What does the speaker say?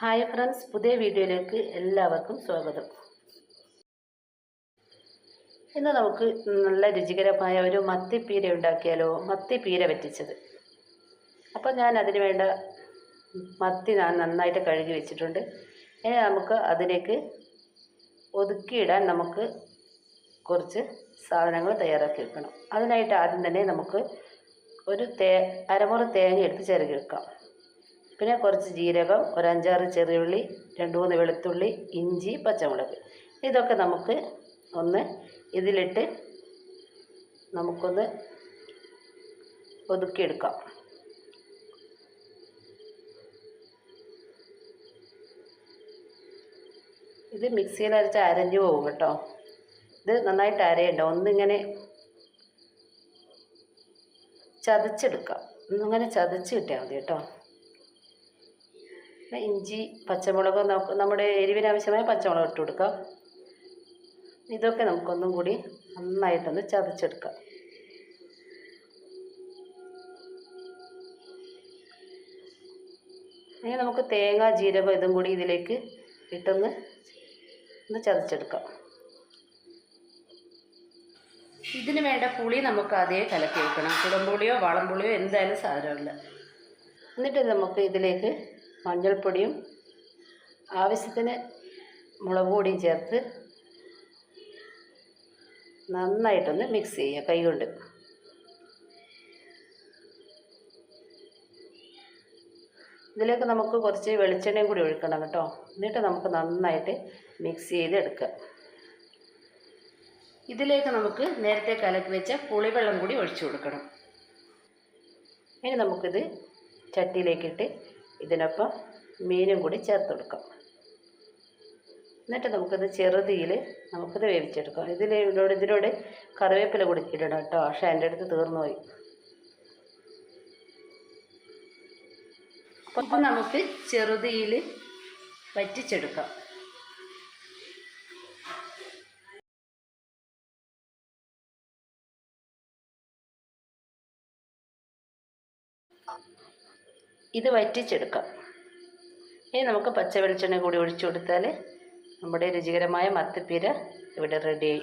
Hi friends പുതിയ വീഡിയോയിലേക്ക് എല്ലാവർക്കും സ്വാഗതം. ഇന്ന് നമുക്ക് നല്ല രുചികരമായ ഒരു മത്തിപ്പീര ഉണ്ടാക്കിയാലോ? മത്തിപ്പീര വറ്റിച്ചത് അപ്പോൾ ഞാൻ അതിന് വേണ്ട മത്തി ഞാൻ നന്നായിട്ട് കഴുകി വെച്ചിട്ടുണ്ട്. ഇനി നമുക്ക് അതിലേക്ക് ഒതുക്കിയിടാൻ നമുക്ക് കുറച്ച് സാധനങ്ങൾ തയ്യാറാക്കി വെക്കണം. അതിനായിട്ട് ആദ്യം തന്നെ നമുക്ക് ഒരു തേ അരമുറി തേങ്ങ എടുത്ത് ചിരകി വെക്കാം. പിന്നെ കുറച്ച് ജീരകം ഒരു അഞ്ചാറ് ചെറിയുള്ളി രണ്ട് മൂന്ന് വെളുത്തുള്ളി ഇഞ്ചി പച്ചമുളക്. ഇതൊക്കെ നമുക്ക് ഒന്ന് ഇതിലിട്ട് നമുക്കൊന്ന് ഒതുക്കിയെടുക്കാം. ഇത് മിക്സിയിൽ അരച്ച് അരഞ്ഞു പോകും കേട്ടോ. ഇത് നന്നായിട്ട് അരയണ്ട. ഒന്നിങ്ങനെ ചതച്ചെടുക്കാം. ഒന്നിങ്ങനെ ചതച്ച് കിട്ടിയാൽ മതി കേട്ടോ. ഇഞ്ചി പച്ചമുളക് നമുക്ക് നമ്മുടെ എരിവിന് ആവശ്യമായ പച്ചമുളക് ഇട്ട് കൊടുക്കാം. ഇതൊക്കെ നമുക്കൊന്നും കൂടി നന്നായിട്ടൊന്ന് ചതച്ചെടുക്കാം. ഇനി നമുക്ക് തേങ്ങ ജീരകം ഇതും കൂടി ഇതിലേക്ക് ഇട്ടൊന്ന് ഒന്ന് ചതച്ചെടുക്കാം. ഇതിന് വേണ്ട പുളി നമുക്ക് അതേ കലക്കി വെക്കണം. കുടംപുളിയോ വളംപുളിയോ എന്തായാലും സാധനമില്ല. എന്നിട്ട് നമുക്ക് ഇതിലേക്ക് മഞ്ഞൾപ്പൊടിയും ആവശ്യത്തിന് മുളക് പൊടിയും ചേർത്ത് നന്നായിട്ടൊന്ന് മിക്സ് ചെയ്യുക കൈകൊണ്ട് ഇതിലേക്ക് നമുക്ക് കുറച്ച് വെളിച്ചെണ്ണയും കൂടി ഒഴിക്കണം കേട്ടോ. എന്നിട്ട് നമുക്ക് നന്നായിട്ട് മിക്സ് ചെയ്ത് എടുക്കുക ഇതിലേക്ക് നമുക്ക് നേരത്തെ കലക്കി വെച്ച പുളിവെള്ളം കൂടി ഒഴിച്ചു കൊടുക്കണം. ഇനി നമുക്കിത് ചട്ടിയിലേക്കിട്ട് ഇതിനൊപ്പം മീനും കൂടി ചേർത്ത് കൊടുക്കാം. എന്നിട്ട് നമുക്കിത് ചെറുതിയിൽ നമുക്കിത് വേവിച്ചെടുക്കാം. ഇതിൽ ഇതിലൂടെ ഇതിലൂടെ കറിവേപ്പില കൂടി ഇടണം കേട്ടോ. പക്ഷേ എന്റെ അടുത്ത് തീർന്നു പോയി. അപ്പം നമുക്ക് ചെറുതിയിൽ വറ്റിച്ചെടുക്കാം. ഇത് വറ്റിച്ചെടുക്കാം. ഇനി നമുക്ക് പച്ച വെളിച്ചെണ്ണ കൂടി ഒഴിച്ചു കൊടുത്താൽ നമ്മുടെ രുചികരമായ മത്തിപ്പീര ഇവിടെ റെഡിയായി